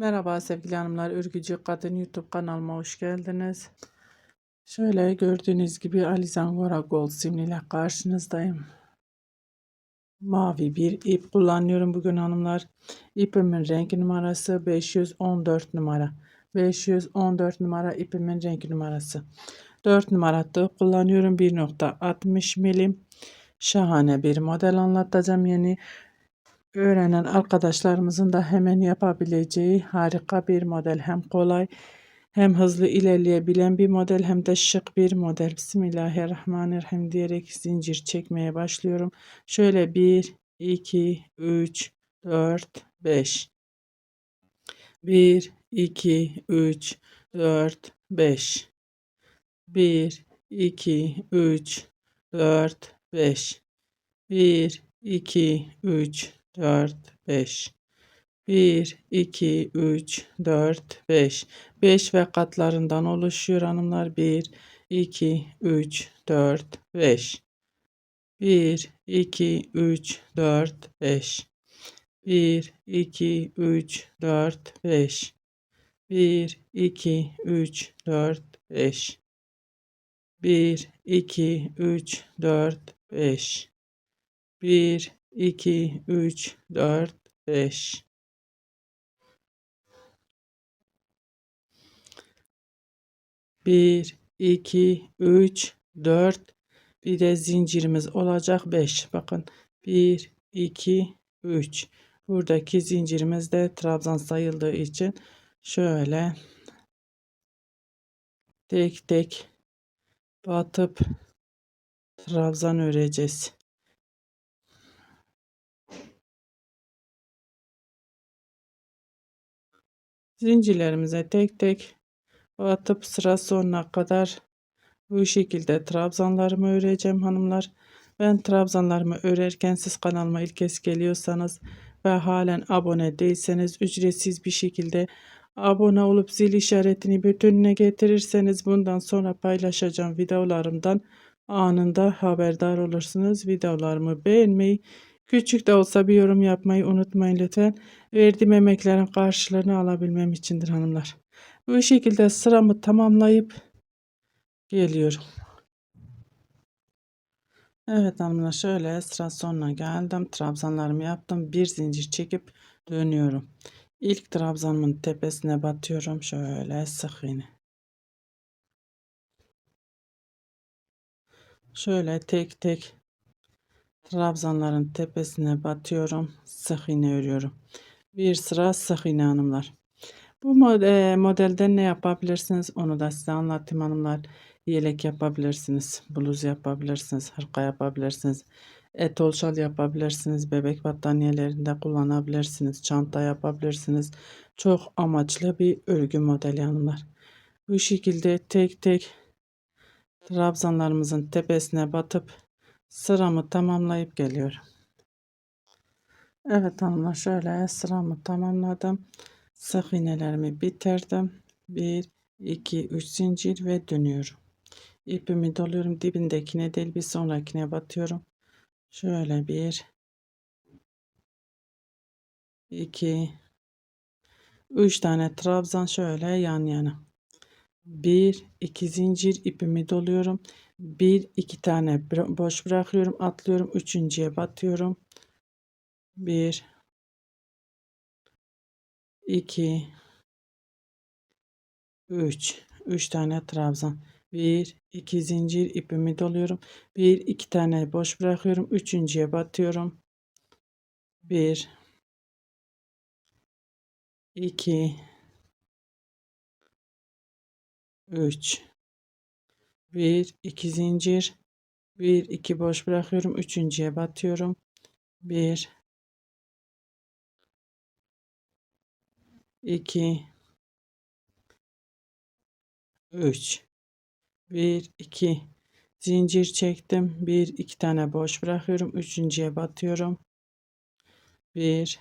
Merhaba sevgili hanımlar, Örgücü Kadın YouTube kanalıma hoş geldiniz. Şöyle gördüğünüz gibi Alizangora Gold simliyle karşınızdayım. Mavi bir ip kullanıyorum bugün hanımlar. İpimin renk numarası 514 numara. 514 numara ipimin renk numarası. 4 numara tığ kullanıyorum 1.60 milim. Şahane bir model anlatacağım yeni öğrenen arkadaşlarımızın da hemen yapabileceği harika bir model. Hem kolay hem hızlı ilerleyebilen bir model hem de şık bir model. Bismillahirrahmanirrahim diyerek zincir çekmeye başlıyorum. Şöyle 1, 2, 3, 4, 5. 1, 2, 3, 4, 5. 1, 2, 3, 4, 5. 1, 2, 3, 4, 5. 1, 2, 3, 4, 5. 5 ve katlarından oluşuyor hanımlar. 1, 2, 3, 4, 5. 1, 2, 3, 4, 5. 1, 2, 3, 4, 5. 1, 2, 3, 4, 5. 1, 2, 3, 4, 5. 1, 2, 3, 4, 5. Bir, iki, üç, dört. Bir de zincirimiz olacak beş. Bakın bir, iki, üç. Buradaki zincirimiz de trabzan sayıldığı için şöyle tek tek batıp trabzan öreceğiz. Zincirlerimize tek tek batıp sıra sonuna kadar bu şekilde trabzanlarımı öreceğim hanımlar. Ben trabzanlarımı örerken siz kanalıma ilk kez geliyorsanız ve halen abone değilseniz ücretsiz bir şekilde abone olup zil işaretini bütününe getirirseniz bundan sonra paylaşacağım videolarımdan anında haberdar olursunuz. Videolarımı beğenmeyi Küçük de olsa bir yorum yapmayı unutmayın lütfen. Verdiğim emeklerin karşılığını alabilmem içindir hanımlar. Bu şekilde sıramı tamamlayıp geliyorum. Evet hanımlar şöyle sıra sonuna geldim. Trabzanlarımı yaptım. Bir zincir çekip dönüyorum. İlk trabzanımın tepesine batıyorum. Şöyle sık iğne. Şöyle tek tek trabzanların tepesine batıyorum. Sık iğne örüyorum. Bir sıra sık iğne hanımlar. Bu model, modelden ne yapabilirsiniz onu da size anlatayım hanımlar. Yelek yapabilirsiniz, bluz yapabilirsiniz, hırka yapabilirsiniz, etol şal yapabilirsiniz, bebek battaniyelerinde kullanabilirsiniz, çanta yapabilirsiniz. Çok amaçlı bir örgü modeli hanımlar. Bu şekilde tek tek trabzanlarımızın tepesine batıp sıramı tamamlayıp geliyorum. Evet hanımlar şöyle sıramı tamamladım. Sık iğnelerimi bitirdim. 1, 2, 3 zincir ve dönüyorum. İpimi doluyorum. Dibindekine değil bir sonrakine batıyorum. Şöyle bir, iki, üç tane trabzan şöyle yan yana. Bir, iki zincir ipimi doluyorum. Bir, iki tane boş bırakıyorum. Atlıyorum. Üçüncüye batıyorum. Bir, iki, üç. Üç tane trabzan. Bir, iki zincir ipimi doluyorum. Bir, iki tane boş bırakıyorum. Üçüncüye batıyorum. Bir, iki, üç. Bir, iki zincir. Bir, iki boş bırakıyorum. Üçüncüye batıyorum. Bir, iki, üç. Bir, iki zincir çektim. Bir, iki tane boş bırakıyorum. Üçüncüye batıyorum. Bir,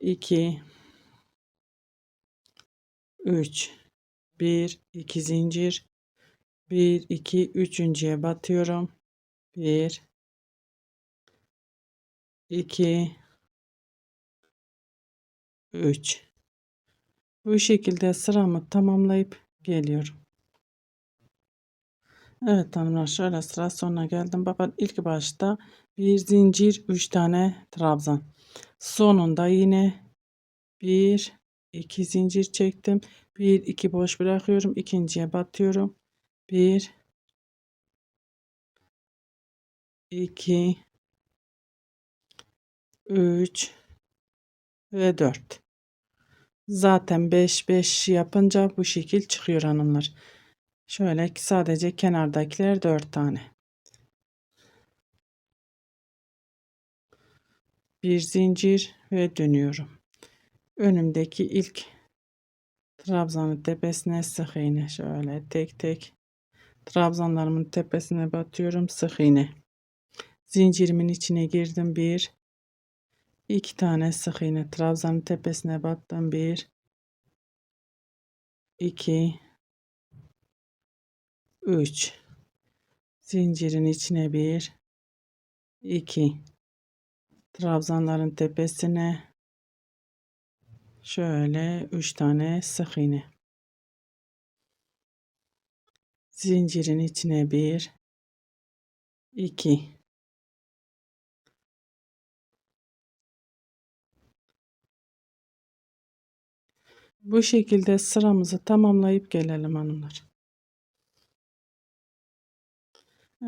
iki, üç. 1 2 zincir 1 2 üçüncüye batıyorum 1 2 3 bu şekilde sıramı tamamlayıp geliyorum. Evet hanımlar şöyle sıra sonuna geldim. Bakın ilk başta bir zincir 3 tane trabzan. Sonunda yine bir iki zincir çektim. Bir iki boş bırakıyorum. ikinciye batıyorum. Bir iki üç ve dört. Zaten 5 5 yapınca bu şekil çıkıyor hanımlar. Şöyle sadece kenardakiler 4 tane. Bir zincir ve dönüyorum. Önümdeki ilk trabzanın tepesine sık iğne. Şöyle tek tek trabzanlarımın tepesine batıyorum sık iğne. Zincirimin içine girdim bir. İki tane sık iğne. Trabzanın tepesine battım bir. İki. 3 zincirin içine bir. 2 trabzanların tepesine şöyle 3 tane sık iğne zincirin içine bir 2 bu şekilde sıramızı tamamlayıp gelelim hanımlar.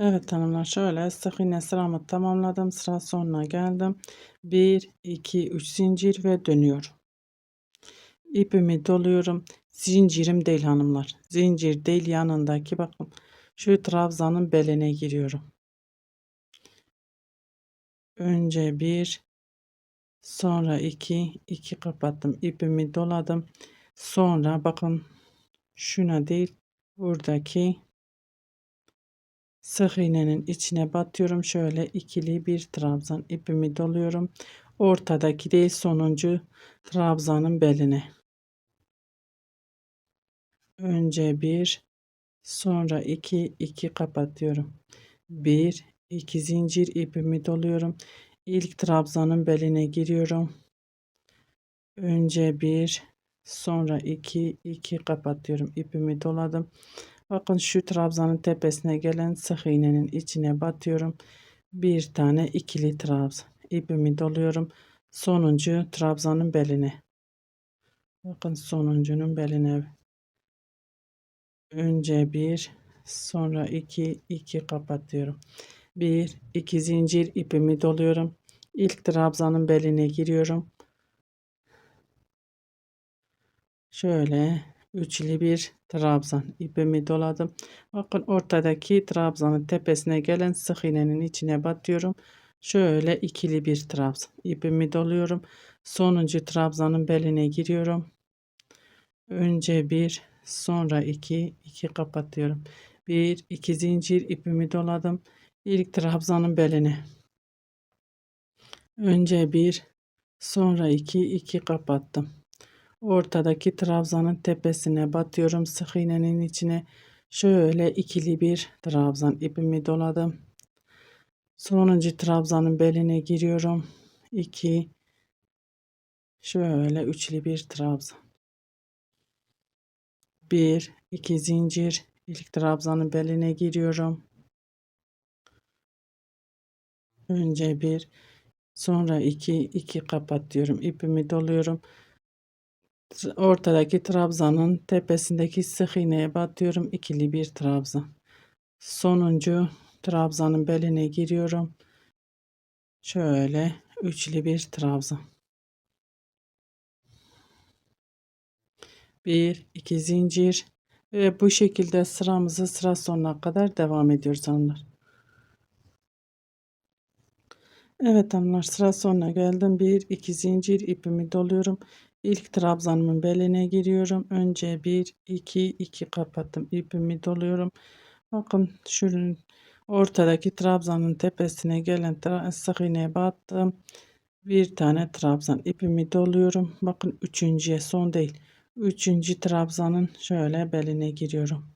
Evet hanımlar şöyle sık iğne sıramı tamamladım. Sıra sonuna geldim. 1 2 3 zincir ve dönüyorum. İpimi doluyorum. Zincirim değil hanımlar. Zincir değil yanındaki bakın. Şu trabzanın beline giriyorum. Önce bir sonra iki iki kapattım. İpimi doladım. Sonra bakın şuna değil buradaki sık iğnenin içine batıyorum. Şöyle ikili bir trabzan ipimi doluyorum. Ortadaki değil sonuncu trabzanın beline. Önce bir sonra iki iki kapatıyorum. Bir iki zincir ipimi doluyorum. İlk trabzanın beline giriyorum. Önce bir sonra iki iki kapatıyorum. ipimi doladım. Bakın şu trabzanın tepesine gelen sık iğnenin içine batıyorum. Bir tane ikili trabzan. ipimi doluyorum. Sonuncu trabzanın beline. Bakın sonuncunun beline. Önce bir sonra iki iki kapatıyorum. Bir iki zincir ipimi doluyorum. İlk trabzanın beline giriyorum. Şöyle üçlü bir trabzan ipimi doladım. Bakın ortadaki trabzanın tepesine gelen sık iğnenin içine batıyorum. Şöyle ikili bir trabzan ipimi doluyorum. Sonuncu trabzanın beline giriyorum. Önce bir sonra iki iki kapatıyorum. Bir iki zincir ipimi doladım. İlk trabzanın beline. Önce bir sonra iki iki kapattım. Ortadaki trabzanın tepesine batıyorum sık iğnenin içine. Şöyle ikili bir trabzan ipimi doladım. Sonuncu trabzanın beline giriyorum. 2 şöyle üçlü bir trabzan. 1 2 zincir. İlk trabzanın beline giriyorum. Önce bir sonra iki iki kapatıyorum. ipimi doluyorum. Ortadaki trabzanın tepesindeki sık iğneye batıyorum. İkili bir trabzan. Sonuncu trabzanın beline giriyorum. Şöyle üçlü bir trabzan bir iki zincir ve bu şekilde sıramızı sıra sonuna kadar devam ediyoruz hanımlar Evet hanımlar sıra sonuna geldim. Bir iki zincir ipimi doluyorum. İlk trabzanımın beline giriyorum. Önce 1 2 2 kapattım. ipimi doluyorum. Bakın şunun ortadaki trabzanın tepesine gelen sık iğneye battım. Bir tane trabzan ipimi doluyorum. Bakın üçüncüye son değil. Üçüncü trabzanın şöyle beline giriyorum.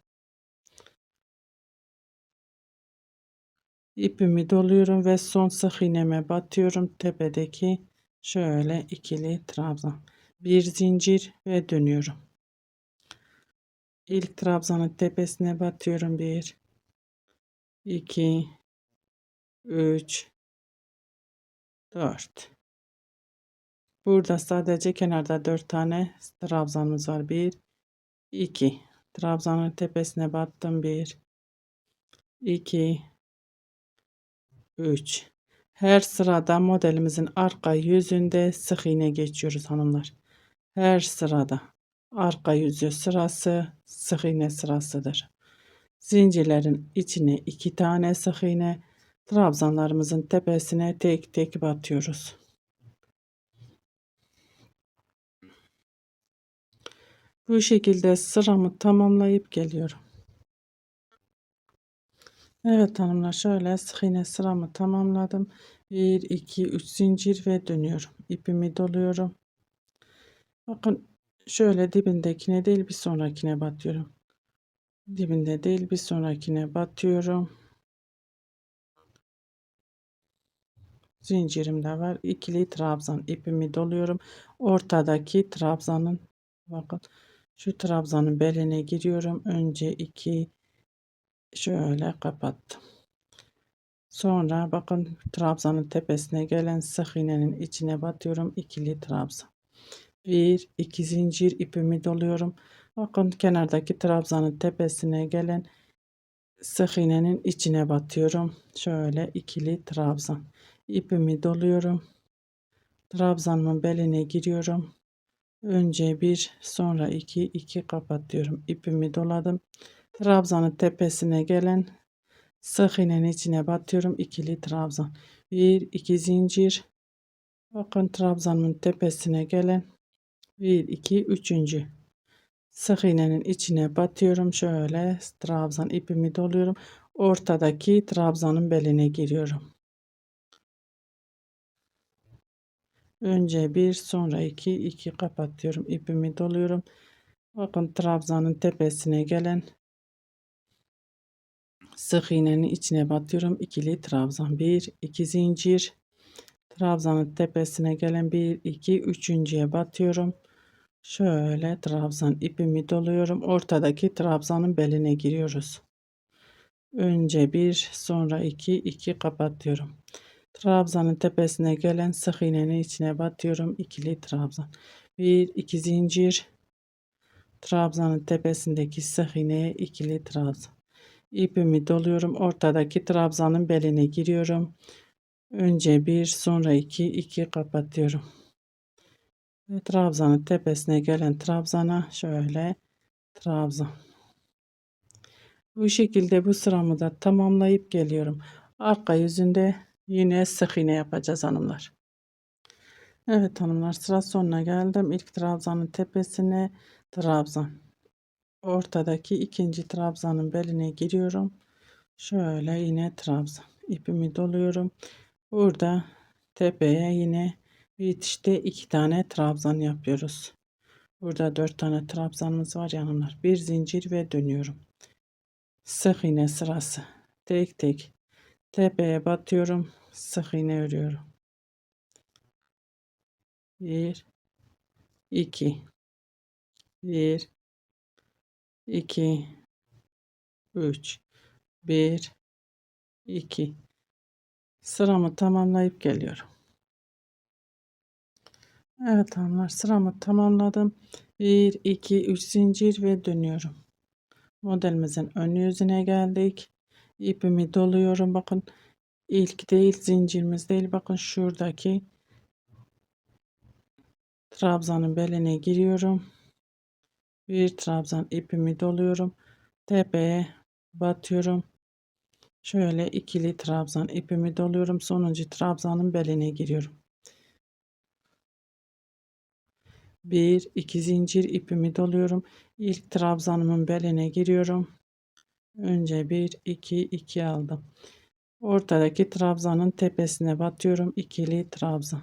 ipimi doluyorum ve son sık iğneme batıyorum tepedeki şöyle ikili trabzan bir zincir ve dönüyorum. İlk trabzanın tepesine batıyorum. 1 2 3 4 Burada sadece kenarda 4 tane trabzanımız var. 1 2 Trabzanın tepesine battım. 1 2 3 Her sırada modelimizin arka yüzünde sık iğne geçiyoruz hanımlar. Her sırada arka yüzü sırası sık iğne sırasıdır. Zincirlerin içine iki tane sık iğne, trabzanlarımızın tepesine tek tek batıyoruz. Bu şekilde sıramı tamamlayıp geliyorum. Evet hanımlar şöyle sık iğne sıramı tamamladım. 1 2 3 zincir ve dönüyorum. İpimi doluyorum. Bakın şöyle dibindekine değil bir sonrakine batıyorum. Dibinde değil bir sonrakine batıyorum. Zincirim de var. İkili trabzan ipimi doluyorum. Ortadaki trabzanın bakın şu trabzanın beline giriyorum. Önce iki şöyle kapattım. Sonra bakın trabzanın tepesine gelen sık iğnenin içine batıyorum. ikili trabzan. Bir iki zincir ipimi doluyorum. Bakın kenardaki trabzanın tepesine gelen sık iğnenin içine batıyorum. Şöyle ikili trabzan. İpimi doluyorum. Trabzanımın beline giriyorum. Önce bir sonra iki iki kapatıyorum. İpimi doladım. Trabzanın tepesine gelen sık iğnenin içine batıyorum. ikili trabzan. Bir iki zincir. Bakın trabzanın tepesine gelen bir iki üçüncü sık iğnenin içine batıyorum. Şöyle trabzan ipimi doluyorum. Ortadaki trabzanın beline giriyorum. Önce bir sonra iki iki kapatıyorum. ipimi doluyorum. Bakın trabzanın tepesine gelen sık iğnenin içine batıyorum. ikili trabzan. Bir iki zincir. Trabzanın tepesine gelen bir iki üçüncüye batıyorum. Şöyle trabzan ipimi doluyorum. Ortadaki trabzanın beline giriyoruz. Önce bir sonra iki iki kapatıyorum. Trabzanın tepesine gelen sık iğnenin içine batıyorum. ikili trabzan. Bir iki zincir. Trabzanın tepesindeki sık iğneye ikili trabzan. İpimi doluyorum. Ortadaki trabzanın beline giriyorum. Önce bir sonra iki iki kapatıyorum. Trabzanın tepesine gelen trabzana şöyle trabzan. Bu şekilde bu sıramı da tamamlayıp geliyorum. Arka yüzünde yine sık iğne yapacağız hanımlar. Evet hanımlar sıra sonuna geldim. İlk trabzanın tepesine trabzan. Ortadaki ikinci trabzanın beline giriyorum. Şöyle yine trabzan. İpimi doluyorum. Burada tepeye yine bitişte iki tane trabzan yapıyoruz. Burada dört tane trabzanımız var yanımlar. Bir zincir ve dönüyorum. Sık iğne sırası. Tek tek tepeye batıyorum. Sık iğne örüyorum. Bir, iki, bir, iki, üç, bir, iki. Sıramı tamamlayıp geliyorum. Evet hanımlar sıramı tamamladım. 1 2 3 zincir ve dönüyorum. Modelimizin ön yüzüne geldik. İpimi doluyorum. Bakın ilk değil zincirimiz değil. Bakın şuradaki trabzanın beline giriyorum. Bir trabzan ipimi doluyorum. Tepeye batıyorum. Şöyle ikili trabzan ipimi doluyorum. Sonuncu trabzanın beline giriyorum. Bir iki zincir ipimi doluyorum. İlk trabzanımın beline giriyorum. Önce bir iki iki aldım. Ortadaki trabzanın tepesine batıyorum. ikili trabzan.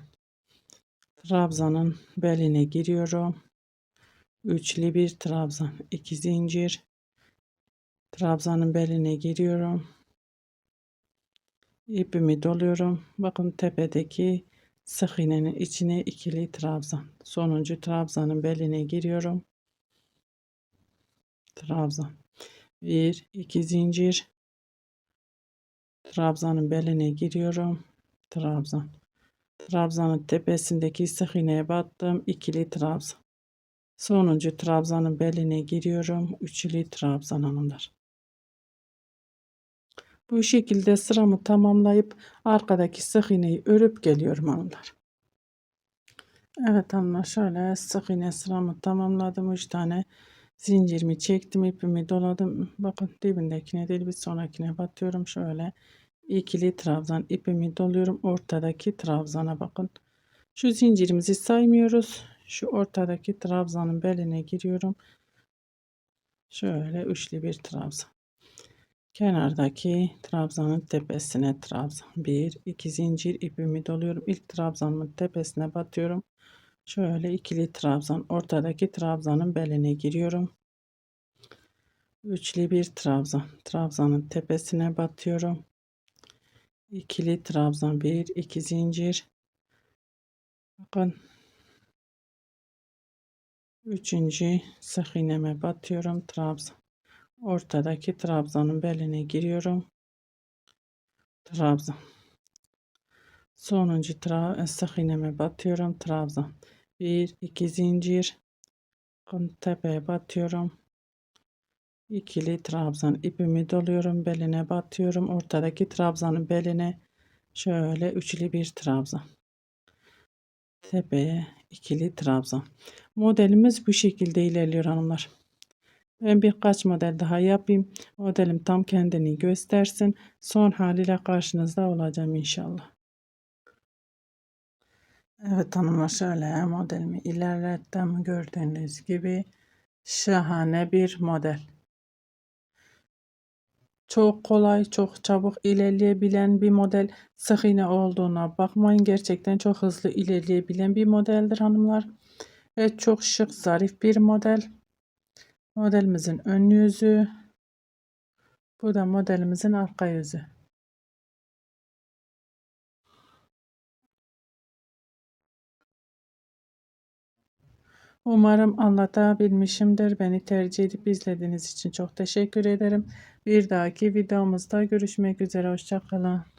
Trabzanın beline giriyorum. Üçlü bir trabzan. iki zincir. Trabzanın beline giriyorum. İpimi doluyorum. Bakın tepedeki sık iğnenin içine ikili trabzan. Sonuncu trabzanın beline giriyorum. Trabzan. 1 2 zincir. Trabzanın beline giriyorum. Trabzan. Trabzanın tepesindeki sık iğneye battım. ikili trabzan. Sonuncu trabzanın beline giriyorum. Üçlü trabzan hanımlar. Bu şekilde sıramı tamamlayıp arkadaki sık iğneyi örüp geliyorum hanımlar. Evet hanımlar şöyle sık iğne sıramı tamamladım. 3 tane zincirimi çektim ipimi doladım. Bakın dibindekine değil bir sonrakine batıyorum. Şöyle ikili trabzan ipimi doluyorum. Ortadaki trabzana bakın. Şu zincirimizi saymıyoruz. Şu ortadaki trabzanın beline giriyorum. Şöyle üçlü bir trabzan. Kenardaki trabzanın tepesine trabzan. Bir, iki zincir ipimi doluyorum. İlk trabzanın tepesine batıyorum. Şöyle ikili trabzan. Ortadaki trabzanın beline giriyorum. Üçlü bir trabzan. Trabzanın tepesine batıyorum. İkili trabzan. Bir, iki zincir. Bakın. Üçüncü sık iğneme batıyorum. Trabzan. Ortadaki trabzanın beline giriyorum. Trabzan. Sonuncu tra sık iğneme batıyorum. Trabzan. Bir, iki zincir. Tepeye batıyorum. İkili trabzan ipimi doluyorum. Beline batıyorum. Ortadaki trabzanın beline şöyle üçlü bir trabzan. Tepeye ikili trabzan. Modelimiz bu şekilde ilerliyor hanımlar. Ben birkaç model daha yapayım. Modelim tam kendini göstersin. Son haliyle karşınızda olacağım inşallah. Evet hanımlar şöyle modelimi ilerlettim. Gördüğünüz gibi şahane bir model. Çok kolay, çok çabuk ilerleyebilen bir model. Sık iğne olduğuna bakmayın. Gerçekten çok hızlı ilerleyebilen bir modeldir hanımlar. Evet çok şık, zarif bir model. Modelimizin ön yüzü. Bu da modelimizin arka yüzü. Umarım anlatabilmişimdir. Beni tercih edip izlediğiniz için çok teşekkür ederim. Bir dahaki videomuzda görüşmek üzere. Hoşçakalın.